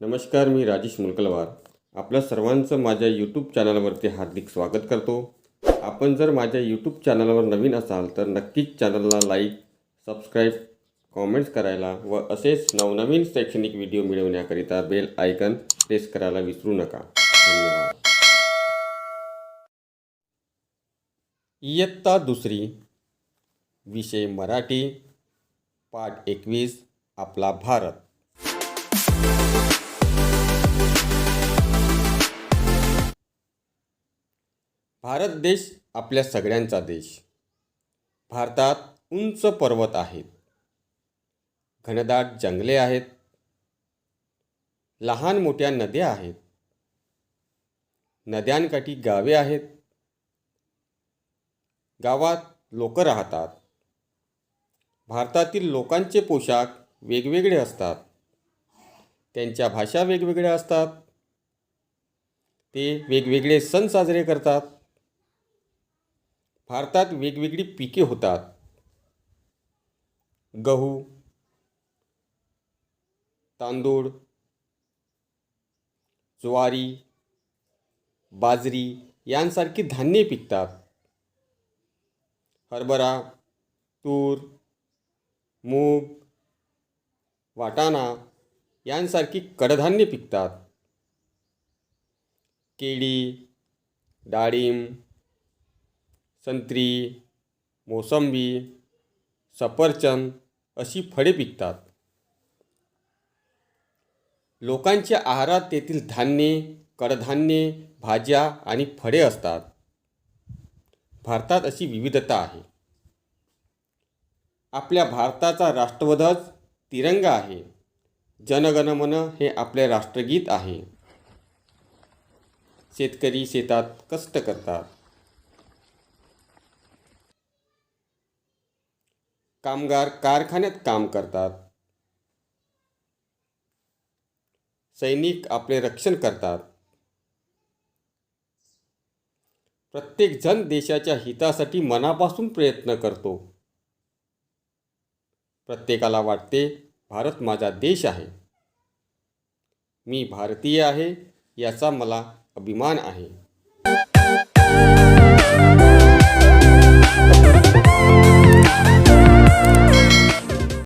नमस्कार मी राजेश मुलकलवार. आपल्या सर्वांचं माझ्या यूट्यूब चॅनलवरती हार्दिक स्वागत करतो. आपण जर माझ्या यूट्यूब चॅनलवर नवीन असाल तर नक्कीच चॅनलला लाईक सबस्क्राईब कॉमेंट्स करायला व असेच नवनवीन शैक्षणिक व्हिडिओ मिळवण्याकरिता बेल आयकन प्रेस करायला विसरू नका. धन्यवाद. इयत्ता दुसरी विषय मराठी पाठ एकवीस आपला भारत. भारत देश आपल्या सगळ्यांचा देश. भारतात उंच पर्वत आहेत. घनदाट जंगले आहेत. लहान मोठ्या नद्या आहेत. नद्यांकाठी गावे आहेत. गावात लोक राहतात. भारतातील लोकांचे पोशाख वेगवेगळे असतात. त्यांच्या भाषा वेगवेगळ्या असतात. ते वेगवेगळे सण साजरे करतात. भारतात वेगवेगळी पिके होतात. गहू तांदूळ ज्वारी बाजरी यांसारखी धान्ये पिकतात. हरभरा तूर मूग वाटाणा यांसारखी कडधान्ये पिकतात. केळी डाळिंब संत्री मोसंबी सफरचंद अशी फळे पिकतात. लोकांच्या आहारात तेथील धान्ये कडधान्ये भाज्या आणि फळे असतात. भारतात अशी विविधता आहे. आपल्या भारताचा राष्ट्रध्वज तिरंगा आहे. जनगणमन हे आपले राष्ट्रगीत आहे. शेतकरी शेतात कष्ट करतात. कामगार कारखान्यात काम करतात. सैनिक आपले रक्षण करतात. प्रत्येक जण देशाच्या हितासाठी मनापासून प्रयत्न करतो. प्रत्येकाला वाटते भारत माझा देश आहे. मी भारतीय आहे याचा मला अभिमान आहे.